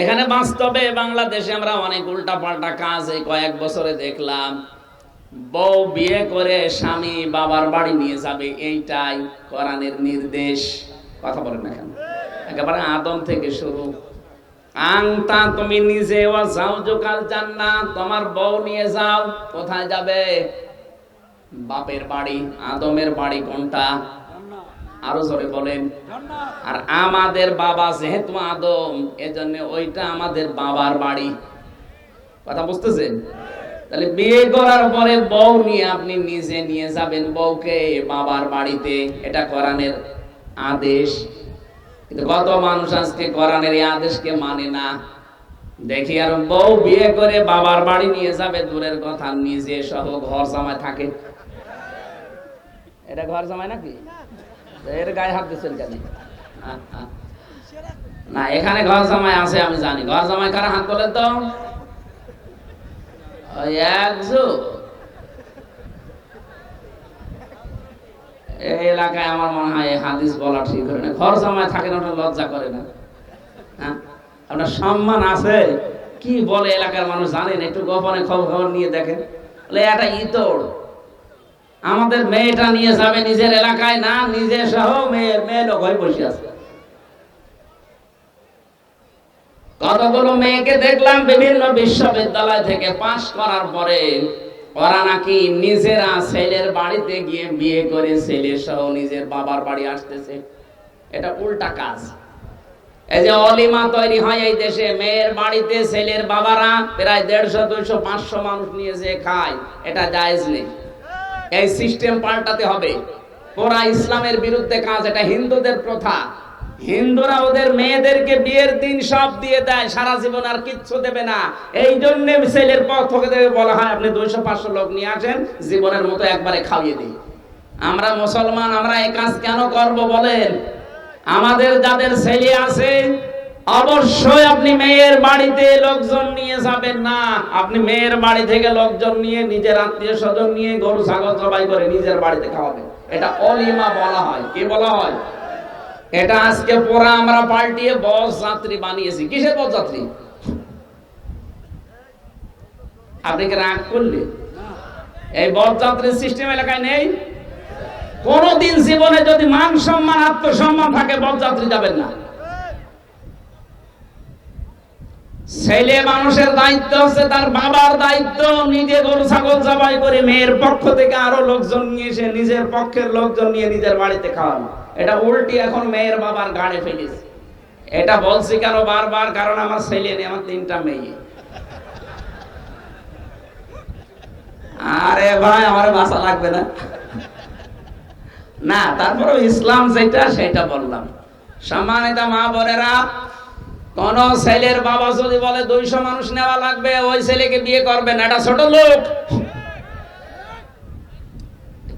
এখানে বাস্তবে বাংলাদেশে আমরা অনেক উল্টা পাল্টা কাজ এই কয়েক বছরে দেখলাম। বউ বিয়ে করে স্বামী বাবার বাড়ি নিয়ে যাবে, এইটাই কোরআনের নির্দেশ। কথা বলেন না কেন? একেবারে আদম থেকে শুরু। আংতা, তুমি নিজে ও যাও জোকাল জান্না তোমার বউ নিয়ে যাও, কোথায় যাবে? বাপের বাড়ি, আদমের বাড়ি কোনটা? আরও জোরে বলেন। আর আমাদের বাবা যেহেতু আদম, এজন্য ওইটা আমাদের বাবার বাড়ি। কথা বুঝতেছেন? তাহলে বিয়ে করার পরে বউ নিয়ে আপনি নিজে নিয়ে যাবেন বউকে বাবার বাড়িতে। এটা কোরআনের আদেশ। কিন্তু কত মানুষ আজকে কোরআনের এই আদেশকে মানে না। দেখি আর বউ বিয়ে করে বাবার বাড়ি নিয়ে যাবে, দূরের কথা, নিজে সহ ঘর জামায় থাকে। এটা ঘর জামাই নাকি? এর গায়ে হাত দিচ্ছেন কেন। না, এখানে ঘর জামাই আছে, আমি জানি। ঘর জামাই কারা হাত বলেন তো? এই এলাকায় আমার মনে হয় হাদিস বলা ঠিক হয় না। ঘর জামায় না ওটা লজ্জা করে না। হ্যাঁ? আপনার সম্মান আছে? কি বলে এলাকার মানুষ জানেন? একটু গোপনে খবর খবর নিয়ে দেখেন। এটা ইতর। আমাদের মেয়েটা নিয়ে যাবে নিজের এলাকায়, না নিজে সহ মেয়ে মেয়ে লোক হয়ে বসে আছে। কতগুলো মেয়েকে দেখলাম বিভিন্ন বিশ্ববিদ্যালয় থেকে পাশ করার পরে ওরা নাকি নিজেরা ছেলের বাড়িতে গিয়ে বিয়ে করে ছেলে সহ নিজের বাবার বাড়ি আসতেছে। এটা উল্টা কাজ। এই যে অলিমা তৈরি হয় এই দেশে, মেয়ের বাড়িতে ছেলের বাবারা প্রায় দেড়শো, দুইশো, পাঁচশো মানুষ নিয়ে যে খায়, এটা জায়েজ নেই। এই সিস্টেম পাল্টাতে হবে। পুরা ইসলামের বিরুদ্ধে কাজ, এটা হিন্দুদের প্রথা। হিন্দুরা ওদের মেয়েদেরকে বিয়ের দিন সব দিয়ে দেয়, সারা জীবন আর কিচ্ছু দেবে না। এই জন্য ছেলের পক্ষ থেকে বলা, হয়, আপনি দুইশো পাঁচশো লোক নিয়ে আসেন, জীবনের মতো একবারে খাইয়ে দিই। আমরা মুসলমান, আমরা এই কাজ কেন করব বলেন? আমাদের যাদের ছেলে আছে অবশ্যই আপনি মেয়ের বাড়িতে লোকজন নিয়ে যাবেন না। আপনি মেয়ের বাড়ি থেকে লোকজন নিয়ে, নিজের আত্মীয় স্বজন নিয়ে গরু, ছাগল জবাই করে নিজের বাড়িতে খাওয়াবেন। এটা অলিমা বলা হয়। কি বলা হয়? এটা আজকে পড়া আমরা পাল্টিয়ে বস যাত্রী বানিয়েছি। কিসের বস যাত্রী? আপনি কি রাগ করলে এই বস যাত্রীর সিস্টেম এলাকায় নেই? কোনদিন জীবনে যদি মান সম্মান, আত্মসম্মান থাকে বরযাত্রী যাবেন না। ছেলে মানুষের দায়িত্ব হচ্ছে তার বাবার দায়িত্ব। নিজে গরু, ছাগল জবাই করে মেয়ের পক্ষ থেকে আরও লোকজন নিয়ে এসে নিজের পক্ষের লোকজন নিয়ে নিজের বাড়িতে খাওয়ানো। এটা উল্টি এখন মেয়ের বাবার গাড়ে ফেলেছে। এটা বলছি কেন বারবার? কারণ আমার ছেলে নেই, আমার তিনটা মেয়ে। আরে ভাই, আমার বাসা লাগবে না। না তারপরে ইসলাম যেটা, সেটা বললাম। সম্মানিত মা বোনেরা কোন ছেলের বাবা যদি বলে দুইশো মানুষ নেওয়া লাগবে, ওই ছেলেকে বিয়ে করবেন এটা ছোট লোক।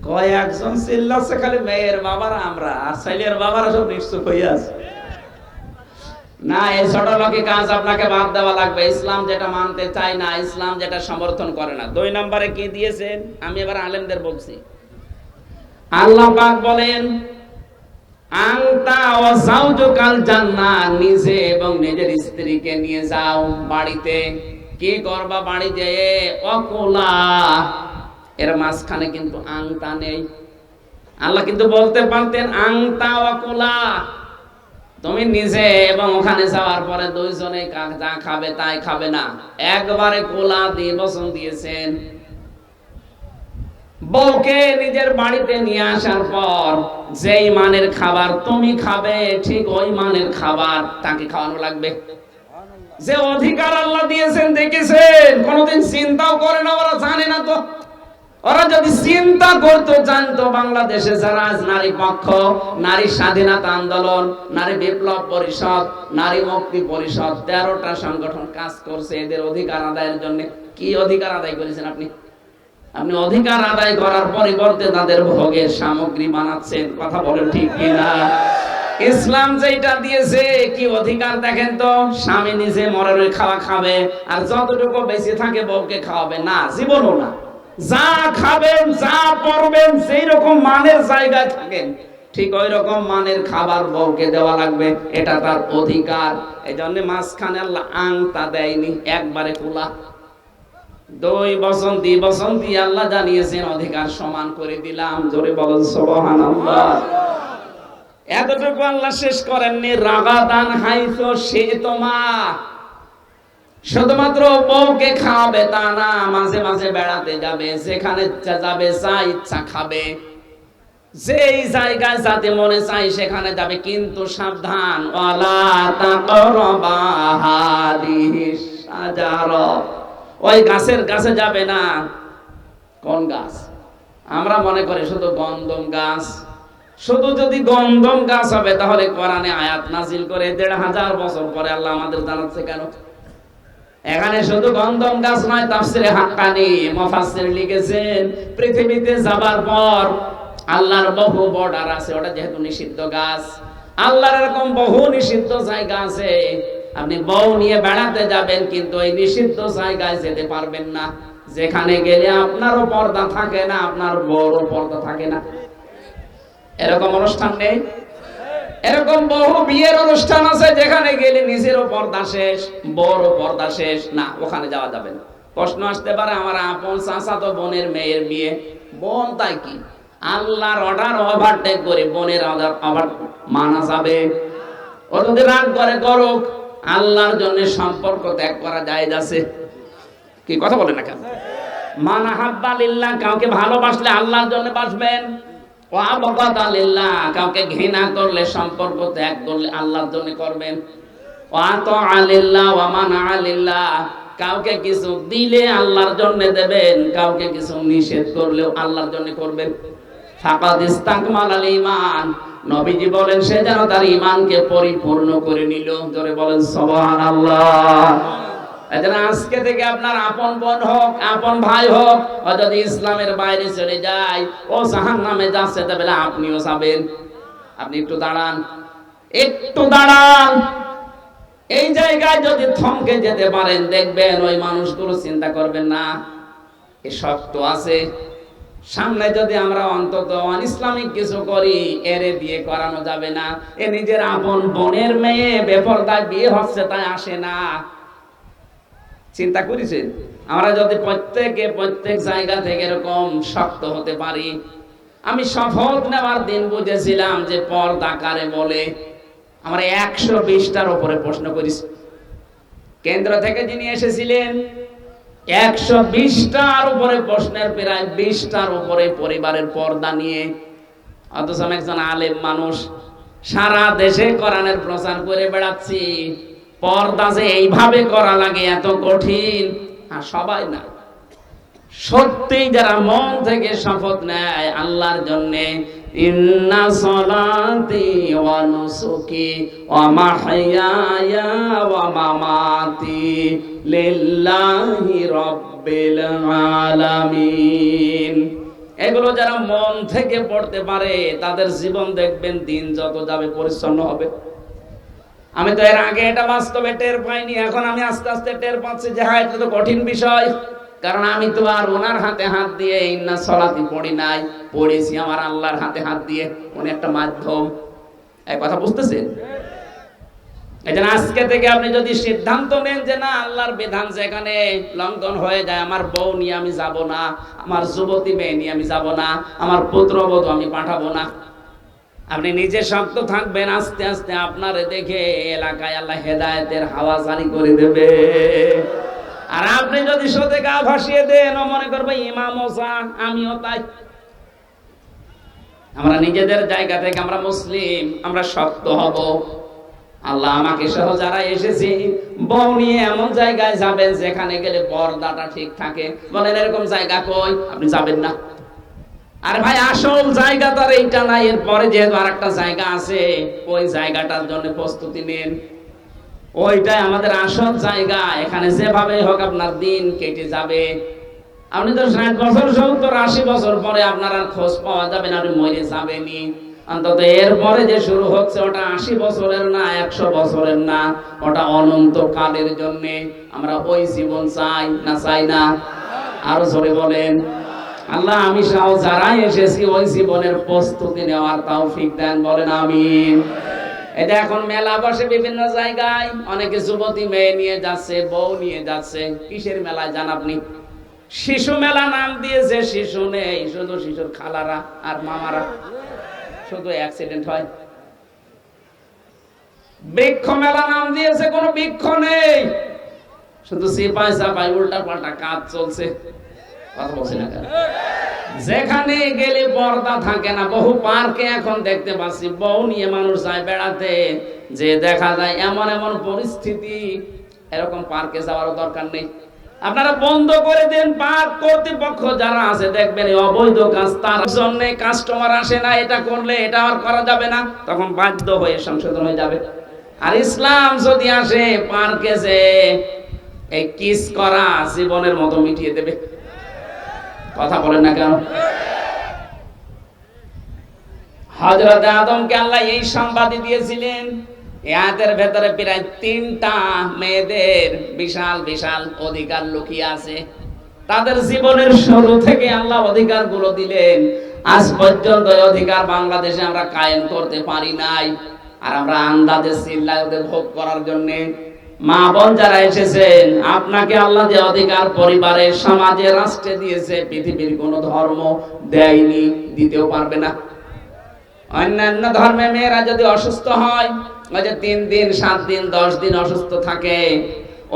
কয়েকজন চিল্লাচ্ছে খালি, মেয়ের বাবারা আমরা, আর ছেলের বাবারা সব নিশ্চুপ হয়ে আছে। না, এই ছোট লোকে কাজ আপনাকে বাদ দেওয়া লাগবে। ইসলাম যেটা মানতে চায় না, ইসলাম যেটা সমর্থন করে না। দুই নম্বরে কি দিয়েছেন? আমি এবার আলেমদের বলছি। আল্লাহ পাক বলেন নিজে এবং নিজের স্ত্রীকে নিয়ে যাও বাড়িতে। কি করবা বাড়ি যেয়ে এর মাঝখানে কিন্তু আংতা নেই। আল্লাহ কিন্তু বলতে পারতেন আংতা অকুলা। তুমি নিজে এবং ওখানে যাওয়ার পরে দুইজনে যা খাবে তাই খাবে না। একবারে কোলা দিয়ে বসন দিয়েছেন। বউকে নিজের বাড়িতে নিয়ে আসার পর, যেই মানের খাবার তুমি খাবে, ঠিক ওই মানের খাবার তাকে খাওয়ানো লাগবে। যে অধিকার আল্লাহ দিয়েছেন, দেখেছেন? কোনোদিন চিন্তাও করে না, ওরা জানে না তো। ওরা যদি চিন্তা করতো, জানতো বাংলাদেশে যারা আজ নারী পক্ষ, নারী স্বাধীনতা আন্দোলন, নারী বিপ্লব পরিষদ, নারী মুক্তি পরিষদ, তেরোটা সংগঠন কাজ করছে এদের অধিকার আদায়ের জন্য। কি অধিকার আদায় করেছেন আপনি? আপনি অধিকার আদায় করার পরিবর্তে তাদের ভোগের সামগ্রী বানাচ্ছেন, কথা বলেন ঠিক কিনা? ইসলাম যেটা দিয়েছে, কি অধিকার দেখেন তো? স্বামী নিজে মরণের খাওয়া খাবে, আর যতটুকু বেঁচে থাকে বউকে খাওয়াবে। না, জীবনও না। যা খাবেন, যা পরবেন সেই রকম মানের জায়গায় থাকেন, ঠিক ওই রকম মানের খাবার বউকে দেওয়া লাগবে, এটা তার অধিকার। এই জন্য মাঝখানে আল্লাহ আংটা দেয়নি, একবারে খোলা। দুই বসন্তি বসন্তি আল্লাহ জানিয়েছেন, অধিকার সমান করে দিলাম। জোরে বলেন সোবহান এতটুকু আল্লাহ শেষ করেননি। রাগাদান হাইতো সে তোমা শুধুমাত্র বউকে খাওয়াবে তা না, মাঝে মাঝে বেড়াতে যাবে, যেখানে ইচ্ছা যাবে, যা ইচ্ছা খাবে। যেই জায়গায় যাতে মনে চাই সেখানে যাবে। কিন্তু সাবধান, ওয়ালা তাকরাবা হাদিস সাজারা ওই গাছের কাছে যাবে না। কোন গাছ? আমরা মনে করি শুধু গন্ধম গাছ। শুধু যদি গন্ধম গাছ হবে, তাহলে কোরআনে আয়াত নাজিল করে দেড় হাজার বছর পরে আল্লাহ আমাদের জানাচ্ছে কেন? এখানে শুধু গন্ধম গাছ নয়, তাফসিরে হাক্কানি মুফাসসির লিখেছেন, পৃথিবীতে যাবার পর আল্লাহর বহু বর্ডার আছে, ওটা যেহেতু নিষিদ্ধ গাছ। আল্লাহর এরকম বহু নিষিদ্ধ জায়গা আছে আপনি বউ নিয়ে বেড়াতে যাবেন, কিন্তু এই নিষিদ্ধ জায়গায় যেতে পারবেন না। যেখানে গেলে আপনারও পর্দা থাকে না, আপনার বড় পর্দা থাকে না। এরকম অনুষ্ঠান নেই? এরকম বহু বিয়ের অনুষ্ঠান আছে, যেখানে গেলে নিজেরও পর্দা শেষ বড় পর্দা শেষ। না, ওখানে যাওয়া যাবে না। প্রশ্ন আসতে পারে, আমার আপন চাচা তো বোনের মেয়ের বিয়ে। বোন তাই কি? আল্লাহর অর্ডার ওভারটেক করে বোনের অর্ডার আবার মানা যাবে। ও যদি রাগ করে, করুক। আল্লাহর জন্য সম্পর্ক ত্যাগ করা যায় আছে? কি কথা বলে না কেন? লিল্লাহ, কাউকে ভালোবাসলে আল্লাহর জন্য বাসবেন। ও লিল্লাহ, কাউকে ঘৃণা করলে সম্পর্ক ত্যাগ করলে আল্লাহর জন্য করবেন। ও আত আলিল্লাহ ওয়া মানা আলিল্লাহ কাউকে কিছু দিলে আল্লাহর জন্য দেবেন, কাউকে কিছু নিষেধ করলেও আল্লাহর জন্য করবেন। ফাকাদ ইস্তাকমাল আল ঈমান নবীজি বলেন সে যেন তার ঈমানকে পরিপূর্ণ করে নিল। জোরে বলেন সুবহানাল্লাহ। এজন্য আজকে থেকে আপনার আপন বোন হোক আপন ভাই হোক যদি ইসলামের বাইরে চলে যায় ও জাহান নামে যাচ্ছে তবে আপনিও যাবেন। আপনি একটু দাঁড়ান। একটু দাঁড়ান। এই জায়গায় যদি থমকে যেতে পারেন দেখবেন ওই মানুষগুলো চিন্তা করবেন না এ শক্ত আছে। সামনে যদি আমরা অন্তত ইসলামিক কিছু করি, এরে বিয়ে করানো যাবে না। এ নিজের আপন বোনের মেয়ে বেপরদায় বিয়ে হচ্ছে, তাই আসে না। চিন্তা করেছেন? আমরা যদি প্রত্যেকে প্রত্যেক জায়গা থেকে এরকম শক্ত হতে পারি। আমি শপথ নেওয়ার দিন বুঝেছিলাম যে পর্দা কারে বলে। আমরা একশো বিশটার উপরে প্রশ্ন করিস কেন্দ্র থেকে যিনি এসেছিলেন একশো বিশটার উপরে প্রশ্নের প্রায় বিশটার উপরে পরিবারের পর্দা নিয়ে। অথচ আমি একজন আলেম মানুষ, সারা দেশে কোরআনের প্রচার করে বেড়াচ্ছি। পর্দা যে এইভাবে করা লাগে এত কঠিন, আর সবাই না। সত্যি যারা মন থেকে শপথ নেয় আল্লাহর জন্য ইন্না সলাতি ওয়া নুসুকি ওয়া মাহইয়ায়া ওয়া মামাতি লিল্লাহি রাব্বিল আলামিন। এগুলো যারা মন থেকে পড়তে পারে, তাদের জীবন দেখবেন দিন যত যাবে পরিচ্ছন্ন হবে। আমি তো এর আগে এটা বাস্তবে টের পাইনি, এখন আমি আস্তে আস্তে টের পাচ্ছি যে হ্যাঁ এটা তো কঠিন বিষয়। কারণ আমি তো আর ওনার হাতে হাত দিয়ে ইন্না সলাতি পড়ি নাই, পড়েছি আমার আল্লাহর হাতে হাত দিয়ে। উনি একটা মাধ্যম। এই কথা বুঝতেছেন? এই আজকে থেকে আপনি যদি সিদ্ধান্ত নেন যে না, আল্লাহর বিধান যেখানে লঙ্ঘন হয়ে যায়, আমার বউ নিয়ে আমি যাব না, আমার যুবতী মেয়ে নিয়ে আমি যাব না, আমার পুত্রবধূ আমি পাঠাবো না। আপনি নিজে শক্ত থাকবেন, আস্তে আস্তে আপনারে দেখে এলাকায় আল্লাহ হেদায়েতের হাওয়া জারি করে দেবে। আর আপনি যদি সোতে গা ভাসিয়ে দেন মনে করবে ইমাম আমিও তাই। আমরা নিজেদের জায়গা থেকে আমরা মুসলিম, আমরা শক্ত হব। আল্লাহ আমাকে সহ যারা এসেছি, বউ নিয়ে এমন জায়গায় যাবেন যেখানে গেলে পর্দাটা ঠিক থাকে। বলেন, এরকম জায়গা কই? আপনি যাবেন না। আর ভাই, আসল জায়গা তো আর এইটা নাই এরপরে যেহেতু আর একটা জায়গা আছে, ওই জায়গাটার জন্য প্রস্তুতি নেন। ওইটাই আমাদের আসল জায়গা। এখানে যেভাবে হোক আপনার দিন কেটে যাবে। আপনি তো ষাট বছর সত্তর আশি বছর পরে আপনার আর খোঁজ পাওয়া যাবে না, আপনি মরে যাবেনি অন্তত এরপরে যে শুরু হচ্ছে, ওটা আশি বছরের না, একশো বছরের না। ওটা অনন্ত কালের জন্য আমরা ওই জীবন চাই না চাই না? আরও জোরে বলেন। আল্লাহ, আমি সহ যারাই এসেছি, ওই জীবনের প্রস্তুতি নেওয়ার তাও ফিক দেন, বলেন আমিন। এটা এখন মেলা বসে বিভিন্ন জায়গায়। অনেকে যুবতী মেয়ে নিয়ে যাচ্ছে, বউ নিয়ে যাচ্ছে। কিসের মেলায় জান আপনি? শিশু মেলা নাম দিয়েছে, শিশু নেই, শুধু শিশুর খালারা আর মামারা। শুধু অ্যাক্সিডেন্ট হয়। বৃক্ষ মেলা নাম দিয়েছে, কোনো বৃক্ষ নেই। শুধু সিপাই সাপাই উল্টা পাল্টা কাজ চলছে। যেখানে গেলে পর্দা থাকে না, বহু পার্কে এখন দেখতে পাচ্ছি, বউ নিয়ে মানুষ যায় বেড়াতে, যে দেখা যায় এমন এমন পরিস্থিতি, এরকম পার্কে যাওয়ার দরকার নেই। আপনারা বন্ধ করে দেন, পার্ক কর্তৃপক্ষ যারা আছে, দেখবেন অবৈধ কাজ, তার জন্য কাস্টমার আসে না, এটা করলে এটা আর করা যাবে না, তখন বাধ্য হয়ে সংশোধন হয়ে যাবে। আর ইসলাম যদি আসে, পার্কে যে এই কিস করা জীবনের মতো মিটিয়ে দেবে। কথা বলেন না কেন? হজরত আদমকে আল্লাহ এই সংবাদই দিয়েছিলেন ভেতরে প্রায় তিনটা মেয়েদের বিশাল বিশাল অধিকার লুকিয়ে আছে। তাদের জীবনের শুরু থেকে আল্লাহ অধিকারগুলো দিলেন। আজ পর্যন্ত অধিকার বাংলাদেশে আমরা কায়েম করতে পারি নাই। আর আমরা আন্দাজে চিল্লায় ওদের ভোগ করার জন্যে মা বোন যারা এসেছেন, আপনাকে আল্লাহ যে অধিকার পরিবারে, সমাজে, রাষ্ট্রে দিয়েছে, পৃথিবীর কোন ধর্ম দেয়নি, দিতেও পারবে না। অন্যান্য ধর্মে মেয়েরা যদি অসুস্থ হয়, ওই যে তিন দিন, সাত দিন, দশ দিন অসুস্থ থাকে,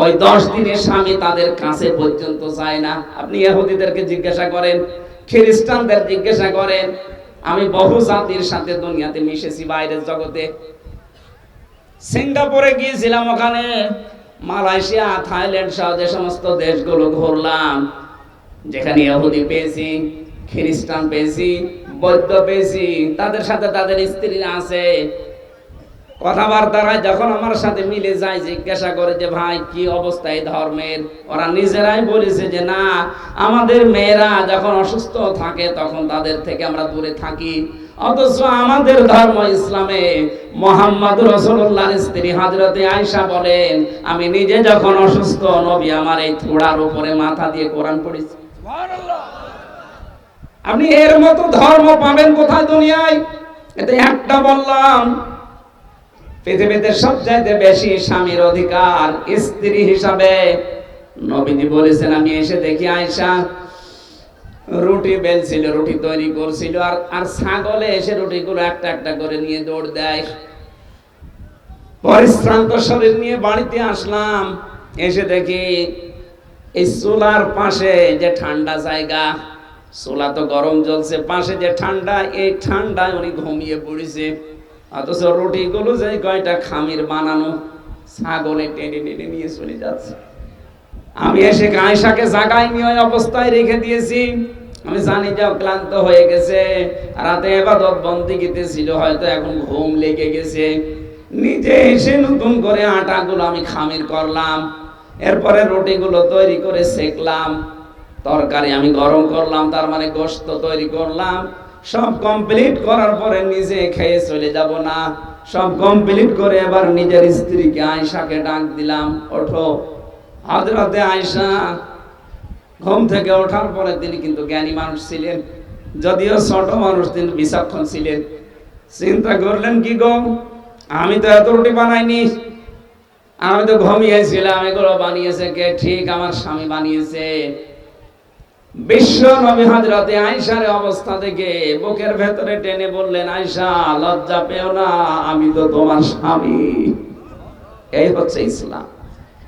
ওই দশ দিনের স্বামী তাদের কাছে পর্যন্ত যায় না। আপনি ইহুদিদেরকে জিজ্ঞাসা করেন, খ্রিস্টানদের জিজ্ঞাসা করেন, আমি বহু জাতির সাথে দুনিয়াতে মিশেছি বাইরের জগতে। সিঙ্গাপুরে গিয়েছিলাম ওখানে, মালয়েশিয়া, থাইল্যান্ড সহ যে সমস্ত দেশগুলো ঘুরলাম, যেখানে ইহুদি পেয়েছি, খ্রিস্টান পেয়েছি, বৌদ্ধ পেয়েছি, তাদের সাথে তাদের স্ত্রী আছে। কথাবার্তারা যখন আমার সাথে মিলে যায়, জিজ্ঞাসা করে যে, ভাই, কি অবস্থা এই ধর্মের? ওরা নিজেরাই বলেছে যে, না, আমাদের মেয়েরা যখন অসুস্থ থাকে, তখন তাদের থেকে আমরা দূরে থাকি। অথচ আমাদের ধর্ম ইসলামে মোহাম্মদ রসুল্লাহর স্ত্রী হাজরতে আয়সা বলেন, আমি নিজে যখন অসুস্থ, নবী আমার এই থোড়ার উপরে মাথা দিয়ে কোরআন পড়েছি। আপনি এর মতো ধর্ম পাবেন কোথায় দুনিয়ায়? এটা একটা বললাম, পৃথিবীতে সবচাইতে বেশি স্বামীর অধিকার স্ত্রী হিসাবে নবীজি বলেছেন, আমি এসে দেখি আয়সা রুটি বেলছিল, রুটি তৈরি করছিল, আর আর ছাগলে এসে রুটিগুলো একটা একটা করে নিয়ে দৌড় দেয়। পরিশ্রান্ত শরীর নিয়ে বাড়িতে আসলাম, এসে দেখি এই চুলার পাশে যে ঠান্ডা জায়গা, চুলা তো গরম জ্বলছে, পাশে যে ঠান্ডা, এই ঠান্ডায় উনি ঘুমিয়ে পড়েছে। অথচ রুটিগুলো যে কয়টা খামির বানানো, ছাগলে টেনে টেনে নিয়ে চলে যাচ্ছে। আমি এসে আয়সাকে জাগাই নিয়ে ওই অবস্থায় রেখে দিয়েছি। আমি জানি যে ক্লান্ত হয়ে গেছে। রাতে এবাদত বন্দিগিতে ছিল, হয়তো এখন ঘুম লেগে গেছে। নিজে এসে নতুন করে আটাগুলো আমি খামির করলাম। এরপরে রুটিগুলো তৈরি করে সেকলাম। তরকারি আমি গরম করলাম, তার মানে গোস্ত তৈরি করলাম। সব কমপ্লিট করার পরে নিজে খেয়ে চলে যাব না। সব কমপ্লিট করে এবার নিজের স্ত্রীকে আয়সাকে ডাক দিলাম, ওঠো। হজরতে আয়সা ঘুম থেকে ওঠার পরে তিনি কিন্তু জ্ঞানী মানুষ ছিলেন। যদিও ছোট মানুষ, তিনি বিচক্ষণ ছিলেন। চিন্তা করলেন, কি গো? আমি তো এত রুটি বানাইনি। আমি তো ঘুমিয়েছিলাম, এগুলো বানিয়েছে কে? ঠিক আমার স্বামী বানিয়েছে। বিশ্ব নবী হজরতে আয়সার অবস্থা থেকে বুকের ভেতরে টেনে বললেন আয়সা লজ্জা পেও না, আমি তো তোমার স্বামী। এই হচ্ছে ইসলাম।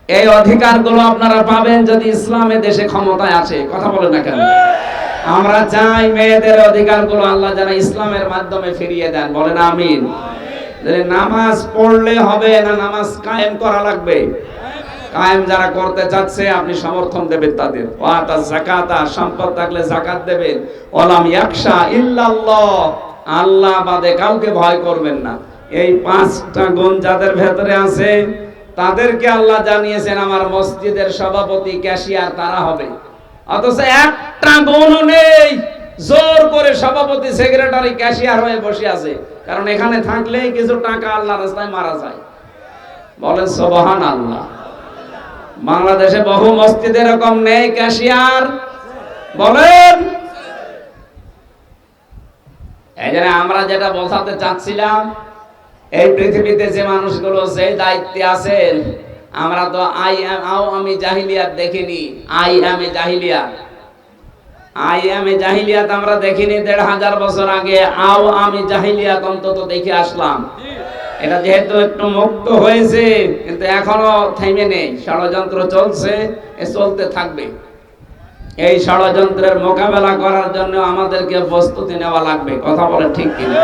এই অধিকারগুলো আপনারা পাবেন যদি ইসলামের দেশে ক্ষমতায় আসে। কথা বলেন না কেন? আমরা চাই মেয়েদের অধিকারগুলো আল্লাহ যেন ইসলামের মাধ্যমে ফিরিয়ে দেন। বলেন আমিন। নামাজ পড়লে হবে না নামাজ কায়েম করা লাগবে? কায়েম যারা করতে চাচ্ছে, আপনি সমর্থন দেবেন তাদের। ওয়াতা যাকাতা, সম্পদ থাকলে যাকাত দেবেন। ওলাম ইয়াকশা ইল্লাল্লাহ। আল্লাহ বাদে কাউকে ভয় করবেন না। এই পাঁচটা গুণ যাদের ভেতরে আছে তাদেরকে আল্লাহ জানিয়েছেন, আমার মসজিদের সভাপতি ক্যাশিয়ার তারা হবে। অথচ একটা গুণ নেই, জোর করে সভাপতি, সেক্রেটারি, ক্যাশিয়ার হয়ে বসে আছে। কারণ এখানে থাকলেই কিছু টাকা আল্লাহ রাস্তায় মারা যায়। বলেন সবহান আল্লাহ বাংলাদেশে বহু মসজিদ এরকম নেই ক্যাশিয়ার। বলেন, এই আমরা যেটা বোঝাতে চাচ্ছিলাম এই পৃথিবীতে যে মানুষগুলো যে দায়িত্বে আছেন, আমরা তো আই এম, আও আমি জাহিলিয়াত দেখিনি। আই এম এ জাহিলিয়াত আই এম এ জাহিলিয়াত আমরা দেখিনি দেড় হাজার বছর আগে। আও আমি জাহিলিয়াত অন্তত দেখে আসলাম। এটা যেহেতু একটু মুক্ত হয়েছে, কিন্তু এখনও থেমে নেই। ষড়যন্ত্র চলছে, এ চলতে থাকবে। এই ষড়যন্ত্রের মোকাবেলা করার জন্য আমাদেরকে প্রস্তুতি নেওয়া লাগবে। কথা বলে ঠিক কিনা?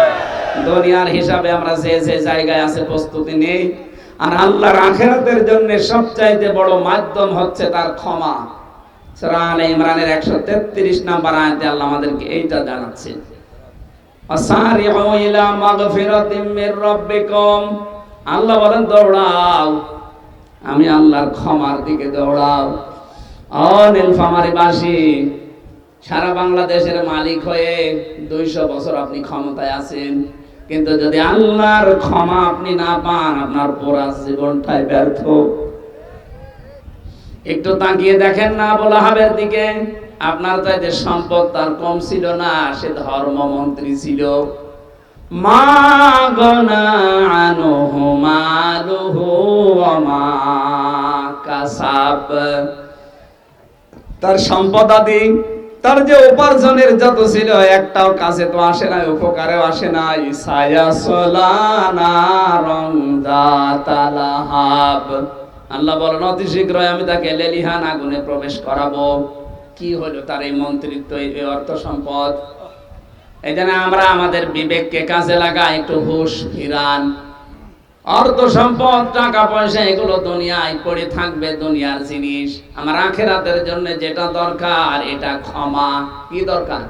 দুনিয়ার হিসাবে আমরা যে যে জায়গায় আছে প্রস্তুতি নেই। আর আল্লাহর আখেরাতের জন্য সবচাইতে বড় মাধ্যম হচ্ছে তার ক্ষমা। সূরা আলে ইমরানের 133 নাম্বার আয়াতে আল্লাহ আমাদেরকে এইটা জানাচ্ছেন আসারিউ ইলা মাগফিরাতিম মির রাব্বিকুম। আল্লাহ বলেন, দৌড়াও। আমি আল্লাহর ক্ষমার দিকে দৌড়াও। ও নীলফামারি বাসী সারা বাংলাদেশের মালিক হয়ে দুইশো বছর আপনি ক্ষমতায় আছেন। কিন্তু যদি আল্লাহর ক্ষমা আপনি না পান, আপনার পুরা জীবনটাই ব্যর্থ। একটু তাকিয়ে দেখেন না বলা হাবের দিকে। আপনার চাইতে সম্পদ তার কম ছিল না, সে ধর্ম মন্ত্রী ছিল। তার সম্পদাদি তার যে উপার্জনের যত ছিল, একটাও কাছে তো আসে নাই, উপকারেও আসে নাই। সায়া সোলানা রংদাতালাহাব আল্লাহ বলেন, অতি শীঘ্রই আমি তাকে লেলিহান আগুনে প্রবেশ করাবো। কি হলো তার এই মন্ত্রিত্ব, এই অর্থ সম্পদ? এই আমরা আমাদের বিবেককে কাজে লাগাই, একটু হুশ ফিরান অর্থ সম্পদ, টাকা পয়সা, এগুলো দুনিয়ায় পড়ে থাকবে দুনিয়ার জিনিস। আমার আখেরাতের জন্য যেটা দরকার, এটা ক্ষমা। কি দরকার?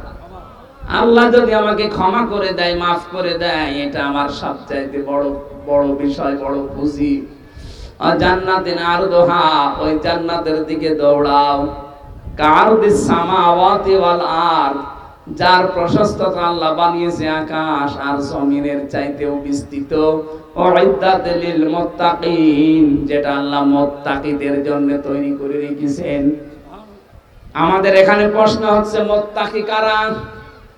আল্লাহ যদি আমাকে ক্ষমা করে দেয়, মাফ করে দেয়, এটা আমার সবচাইতে বড় বড় বিষয়, বড় খুশি আর জান্নাতিন আর দোহা, ওই জান্নাতের দিকে দৌড়াও। কার দিস সামাওয়াতি ওয়াল আরদ যার প্রশস্ততা আল্লাহ বানিয়েছে আকাশ আর জমিনের চাইতেও বিস্তৃত। লিল মুত্তাকিন, যেটা আল্লাহ মুত্তাকিদের জন্য তৈরি করে রেখেছেন। আমাদের এখানে প্রশ্ন হচ্ছে, মুত্তাকি কারা?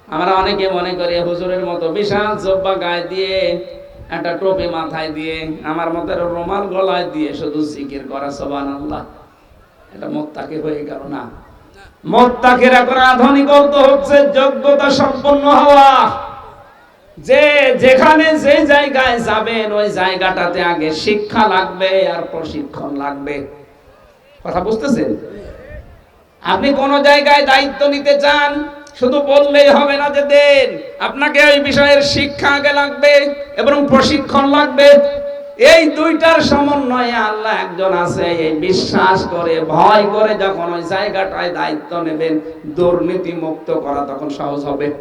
আমরা অনেকে মনে করি হুজুরের মতো বিশাল জব্বা গায়ে দিয়ে, একটা টুপি মাথায় দিয়ে, আমার মতো রুমাল গলায় দিয়ে শুধু জিকির করা, সুবহানাল্লাহ। এটা মুত্তাকি হয়ে গেল না। মোত্তাকের এখন আধুনিক অর্থ হচ্ছে যোগ্যতা সম্পন্ন হওয়া। যে যেখানে যে জায়গায় যাবেন, ওই জায়গাটাতে আগে শিক্ষা লাগবে আর প্রশিক্ষণ লাগবে। কথা বুঝতেছেন? আপনি কোন জায়গায় দায়িত্ব নিতে চান, শুধু বললেই হবে না যে দেন। আপনাকে ওই বিষয়ের শিক্ষা আগে লাগবে এবং প্রশিক্ষণ লাগবে। এই দুইটার সমন্বয়ে আল্লাহ একজন আছে, এই বিশ্বাস করে, ভয় করে যখন ওই জায়গাটায় দায়িত্ব নেবেন দুর্নীতি মুক্ত করা তখন সহজ হবে।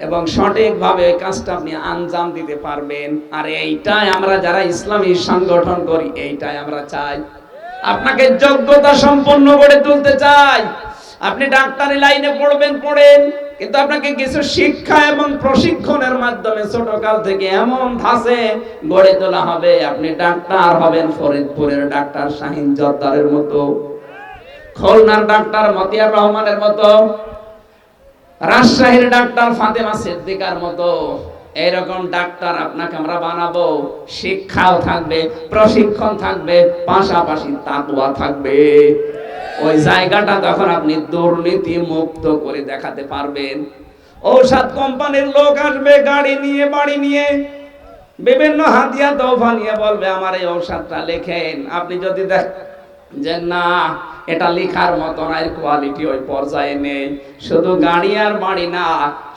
এবং সঠিকভাবে এই কাজটা আপনি আঞ্জাম দিতে পারবেন। আর এইটাই আমরা যারা ইসলামী সংগঠন করি, এইটাই আমরা চাই। আপনাকে যোগ্যতা সম্পন্ন করে তুলতে চাই। আপনি ডাক্তারি লাইনে পড়বেন, পড়েন। কিন্তু আপনাকে কিছু শিক্ষা এবং প্রশিক্ষণের মাধ্যমে ছোটকাল থেকে এমন ধাসে গড়ে তোলা হবে, আপনি ডাক্তার হবেন ফরিদপুরের ডাক্তার শাহিন জর্দারের মতো, খুলনার ডাক্তার মতিয়ার রহমানের মতো, রাজশাহীর ডাক্তার ফাতেমা সিদ্দিকার মতো। এরকম ডাক্তার আপনাকে আমরা বানাবো। শিক্ষাও থাকবে, প্রশিক্ষণ থাকবে, পাশাপাশি তাকুয়া থাকবে। ওই জায়গাটা তখন আপনি দুর্নীতি মুক্ত করে দেখাতে পারবেন, ঔষধ কোম্পানির লোক আসবে গাড়ি নিয়ে, বাড়ি নিয়ে, বিভিন্ন হাতিয়া তোফা নিয়ে বলবে, আমার এই ঔষধটা লেখেন। আপনি যদি দেখ, যে না, এটা লেখার মতো না কোয়ালিটি ওই পর্যায়ে নেই। শুধু গাড়ি আর বাড়ি না,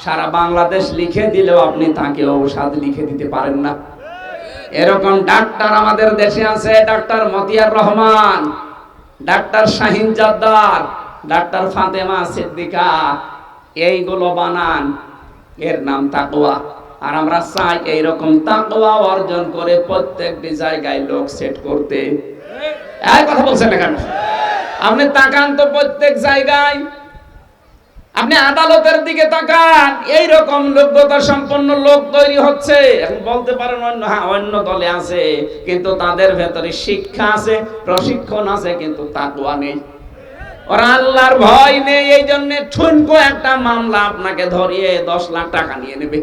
সারা বাংলাদেশ লিখে দিলেও আপনি তাকে ঔষধ লিখে দিতে পারেন না। এরকম ডাক্তার আমাদের দেশে আছে, doctor Motiar Rahman. Doctor Shahin Jaddar, doctor Fatema Siddika, এইগুলো বানান, এর নাম তাকওয়া। আর আমরা চাই এইরকম তাকওয়া অর্জন করে প্রত্যেকটি জায়গায় লোক সেট করতে। এক কথা বলছেন না কেন? আপনি তাকান তো প্রত্যেক জায়গায়। আপনি আদালতের দিকে তাকান এই রকম যোগ্যতা সম্পন্ন লোক তৈরি হচ্ছে। এখন বলতে পারেন অন্য হ্যাঁ অন্য দলে আছে, কিন্তু তাদের ভেতরে শিক্ষা আছে, প্রশিক্ষণ আছে, কিন্তু তাকুয়া নেই। ওরা আল্লাহর ভয় নেই এই ঠুনকো একটা মামলা আপনাকে ধরিয়ে দশ লাখ টাকা নিয়ে নেবে।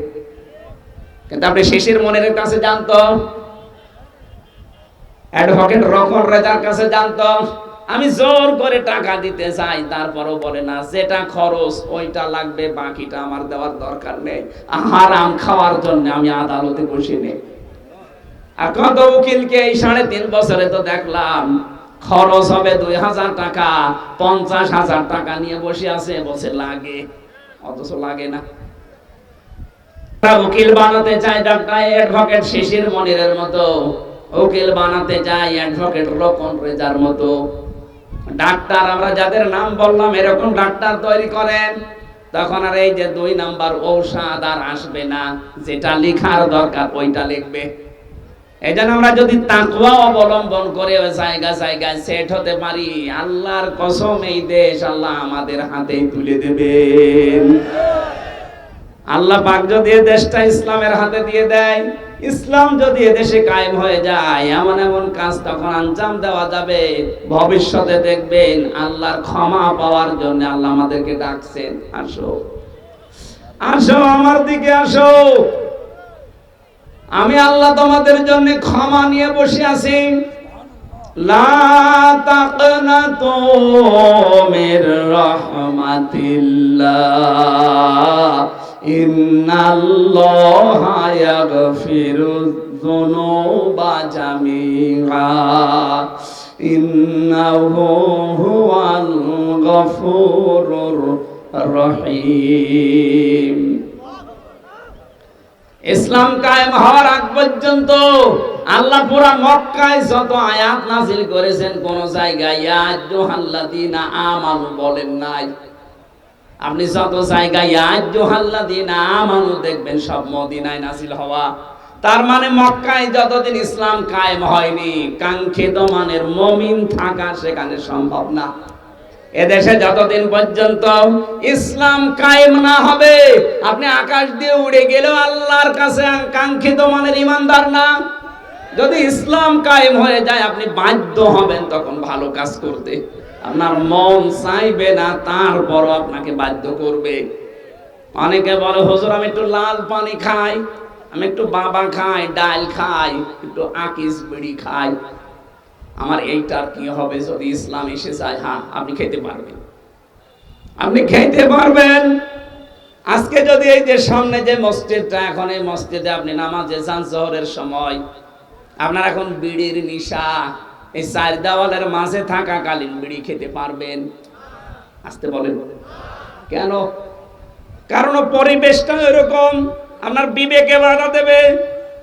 কিন্তু আপনি শেষের মনের কাছে জানতো, অ্যাডভোকেট রকম কাছে জানতো আমি জোর করে টাকা দিতে চাই, তারপরও বলে, না, যেটা খরচ ওইটা লাগবে, বাকিটা আমার দেওয়ার দরকার নেই। হারাম খাওয়ার জন্য আমি আদালতে বসে নেই। আর কত উকিলকে এই সাড়ে তিন বছরে তো দেখলাম, খরচ হবে দুই হাজার টাকা, পঞ্চাশ হাজার টাকা নিয়ে বসে আছে বসে লাগে। অথচ লাগে না। উকিল বানাতে চায় ডাক্তার অ্যাডভোকেট শিশির মনিরের মতো। উকিল বানাতে চায় অ্যাডভোকেট রকম রেজার মতো। ডাক্তার, আমরা যাদের নাম বললাম এরকম ডাক্তার তৈরি করেন। তখন আর এই যে দুই নাম্বার ঔষধ আর আসবে না, যেটা লেখার দরকার ওইটা লিখবে। এই জন্য আমরা যদি তাকুয়া অবলম্বন করে জায়গা জায়গায় সেট হতে পারি, আল্লাহর কসম এই দেশ আল্লাহ আমাদের হাতেই তুলে দেবেন। আল্লাহ পাক যদি দেশটা ইসলামের হাতে দিয়ে দেয়, ইসলাম যদি এদেশে কায়েম হয়ে যায়, এমন এমন কাজ তখন আঞ্জাম দেওয়া যাবে। ভবিষ্যতে দেখবেন আল্লাহর ক্ষমা পাওয়ার জন্য আল্লাহ আমাদেরকে ডাকছেন। আসো। আসো আমার দিকে আসো। আমি আল্লাহ তোমাদের জন্য ক্ষমা নিয়ে বসে আছি। লা তাকনাতু রাহমাতিল্লাহ। ইসলাম কায়েম হওয়ার আগ পর্যন্ত আল্লাহ পুরা মক্কায় যত আয়াত নাজিল করেছেন, কোন জায়গায়, ইয়া আমানু বলেন নাই। আপনি যত জায়গায় ইয়া আইয়ুহাল্লাযীনা আমানু দেখবেন সব মদিনায় নাজিল হওয়া। তার মানে মক্কায় যতদিন ইসলাম কায়েম হয়নি, কাঙ্ক্ষিত মানের মমিন থাকা সেখানে সম্ভব না। এদেশে যতদিন পর্যন্ত ইসলাম কায়েম না হবে, আপনি আকাশ দিয়ে উড়ে গেলেও আল্লাহর কাছে কাঙ্ক্ষিত মানের ইমানদার না। যদি ইসলাম কায়েম হয়ে যায়, আপনি বাধ্য হবেন তখন ভালো কাজ করতে। আপনার মন চাইবে না, তারপরও আপনাকে বাধ্য করবে। অনেকে বলে, হুজুর, আমি একটু লাল পানি খাই, আমি একটু বাবা খাই, ডাল খাই, একটু আকিস বিড়ি খাই। আমার এইটার কি হবে যদি ইসলাম এসে যায়? হ্যাঁ আপনি খেতে পারবেন। আপনি খেতে পারবেন। আজকে যদি এই যে সামনে যে মসজিদটা, এখন এই মসজিদে আপনি নামাজে যান, জহরের সময়, আপনার এখন বিড়ির নিশা এই চার দেওয়ালের মাঝে থাকাকালীন বিড়ি খেতে পারবেন। আসতে বলেন। কেন? কারণ পরিবেশটা এরকম, আপনার বিবেকে বাধা দেবে।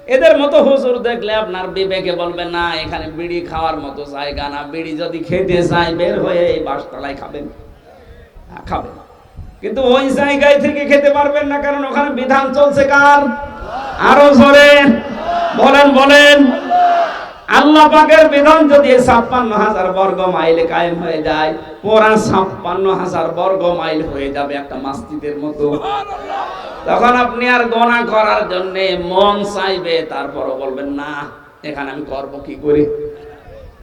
এদের মতো হুজুর দেখলে আপনার বিবেকে বলবে, না, এখানে বিড়ি খাওয়ার মতো জায়গা না। বিড়ি যদি খেতে চাই বের হয়ে এই বাসতলায় খাবেন। খাবেন। কিন্তু ওই জায়গায় থেকে খেতে পারবেন না, কারণ ওখানে বিধান চলছে কার? আরও জোরে। বলেন বলেন। আল্লাহ পাকের বিধান যদি ছাপ্পান্ন হাজার বর্গ মাইলে কায়েম হয়ে যায় পুরা ছাপ্পান্ন হাজার বর্গ মাইল হয়ে যাবে একটা মসজিদের মতো। তখন আপনি আর গণা করার জন্য মন চাইবে, তারপরও বলবেন, না, এখানে আমি করব কি করে?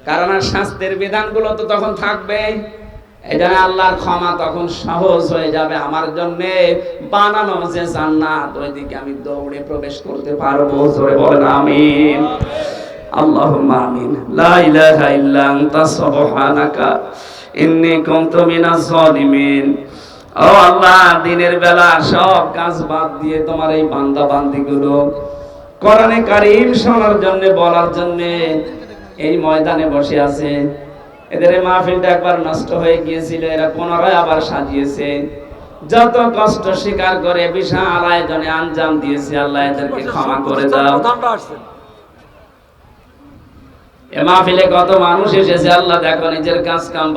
কারণ আর শাস্ত্রের বিধানগুলো তো তখন থাকবে। এই জন্য আল্লাহর ক্ষমা তখন সহজ হয়ে যাবে আমার জন্য। বানানো যে জান্নাত, ওইদিকে আমি দৌড়ে প্রবেশ করতে পারব। জোরে বলেন, আমিন। আল্লাহুম্মা আমিন। লা ইলাহা ইল্লা আনতা, সুবহানাকা। ইন্নী কুনতু মিনাজ জালিমিন। ও আল্লাহ, দিনের বেলা সব কাজ বাদ দিয়ে তোমার এই বান্দা বান্দিগুলো কোরআনে কারীম শোনার জন্য, বলার জন্য এই ময়দানে বসে আছে। এদের মাহফিলটা একবার নষ্ট হয়ে গিয়েছিল, এরা পুনরায় আবার সাজিয়েছে। যত কষ্ট স্বীকার করে বিশাল আয়োজনে আঞ্জাম দিয়েছে, আল্লাহ এদেরকে ক্ষমা করে দাও। এ মাহফিলে কত মানুষ এসেছে আল্লাহ দেখো নিজের কাজ কাম